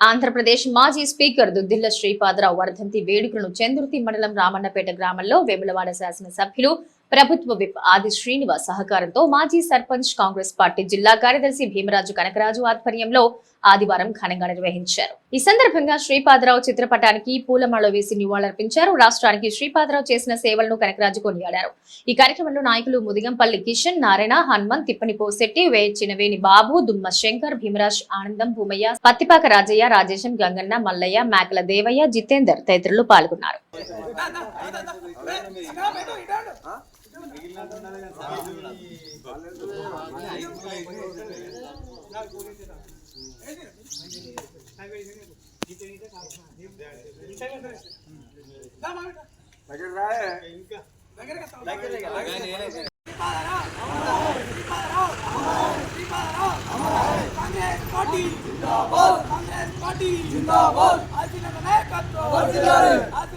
ఆంధ్రప్రదేశ్ మాజీ స్పీకర్ దుద్దిల్ల శ్రీపాదరావు వర్ధంతి వేడుకలను చందుర్తి మండలం రామన్నపేట గ్రామంలో వేములవాడ శాసనసభ్యులు ప్రభుత్వ విప్ ఆది శ్రీనివాస్ సహకారంతో మాజీ సర్పంచ్ కాంగ్రెస్ పార్టీ జిల్లా కార్యదర్శి భీమరాజు కనకరాజు ఆధ్వర్యంలో ఆదివారం ఘనంగా నిర్వహించారు ఈ సందర్భంగా శ్రీపాదరావు చిత్రపటానికి పూలమాల వేసి నివాళులర్పించారు రాష్ట్రానికి శ్రీపాదరావు చేసిన సేవలను కనకరాజు కొనియాడారు ఈ కార్యక్రమంలో నాయకులు ముదిగంపల్లి కిషన్ నారాయణ హనుమంత్ తిప్పని పోసెట్టి వే చినవేని బాబు దుమ్మ శంకర్ భీమరాజ్ ఆనందం భూమయ్య పత్తిపాక రాజయ్య రాజేశం గంగన్న మల్లయ్య మేకల దేవయ్య జితేందర్ తదితరులు పాల్గొన్నారు దగ్గర రాయే కాంగ్రెస్ పార్టీ జిందాబాద్ కాంగ్రెస్ పార్టీ జిందాబాద్ ఆశీర్వాద నాయకత్వం వర్ధిల్లాలి ఆశీర్వాద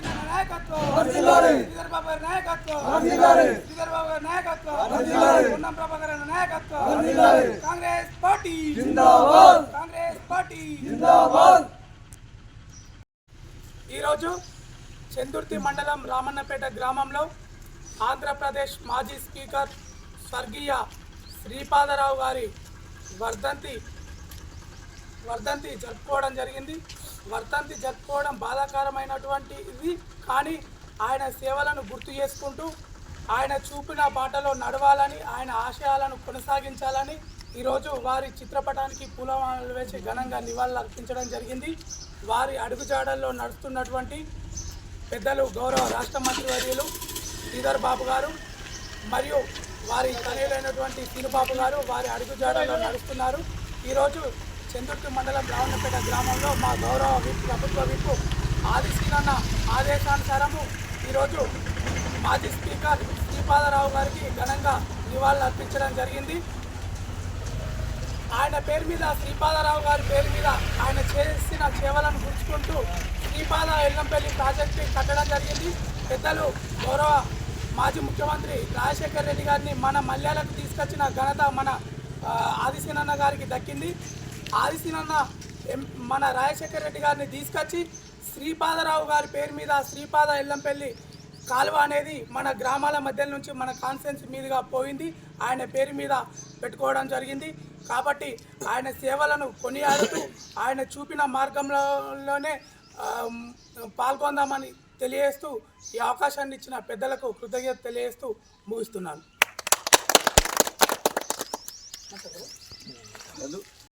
కాంగ్రెస్ పార్టీ. జిందాబాద్. కాంగ్రెస్ పార్టీ. జిందాబాద్. ఈరోజు చందుర్తి మండలం రామన్నపేట గ్రామంలో ఆంధ్రప్రదేశ్ మాజీ స్పీకర్ స్వర్గీయ శ్రీపాదరావు గారి వర్ధంతి వర్ధంతి జరుపుకోవడం జరిగింది. వర్ధంతి జరుపుకోవడం బాధాకరమైనటువంటి ఇది. కానీ ఆయన సేవలను గుర్తు చేసుకుంటూ ఆయన చూపిన బాటలో నడవాలని ఆయన ఆశయాలను కొనసాగించాలని ఈరోజు వారి చిత్రపటానికి పూలమాలలు వేసి ఘనంగా నివాళులు అర్పించడం జరిగింది. వారి అడుగుజాడల్లో నడుస్తున్నటువంటి పెద్దలు గౌరవ రాష్ట్ర మంత్రివర్యులు శ్రీధర్ బాబు గారు మరియు వారి తనయులైనటువంటి సీనుబాబు గారు వారి అడుగుజాడల్లో నడుస్తున్నారు. ఈరోజు చందుర్తి మండలం రావణపేట గ్రామంలో మా గౌరవ విప్ ప్రభుత్వ విప్పు ఆదిశీనన్న ఆదేశానుసారము ఈరోజు మాజీ స్పీకర్ శ్రీపాదరావు గారికి ఘనంగా నివాళులు అర్పించడం జరిగింది. ఆయన పేరు మీద శ్రీపాదరావు గారి పేరు మీద ఆయన చేసిన సేవలను గుర్చుకుంటూ శ్రీపాద ఎల్లంపల్లి ప్రాజెక్టు కట్టడం జరిగింది. పెద్దలు గౌరవ మాజీ ముఖ్యమంత్రి రాజశేఖర్ రెడ్డి గారిని మన మల్యాలకు తీసుకొచ్చిన ఘనత మన ఆదిశీనన్న గారికి దక్కింది. ఆదిశీనన్న ఎం- మన రాజశేఖర రెడ్డి గారిని తీసుకొచ్చి శ్రీపాదరావు గారి పేరు మీద శ్రీపాద ఎల్లంపల్లి కాలువ అనేది మన గ్రామాల మధ్య నుంచి మన కాన్ఫరెన్స్ మీదుగా పోయింది. ఆయన పేరు మీద పెట్టుకోవడం జరిగింది. కాబట్టి ఆయన సేవలను కొనియాడుతూ ఆయన చూపిన మార్గంలోనే పాల్గొందామని తెలియజేస్తూ ఈ అవకాశాన్ని ఇచ్చిన పెద్దలకు కృతజ్ఞత తెలియజేస్తూ ముగిస్తున్నాను.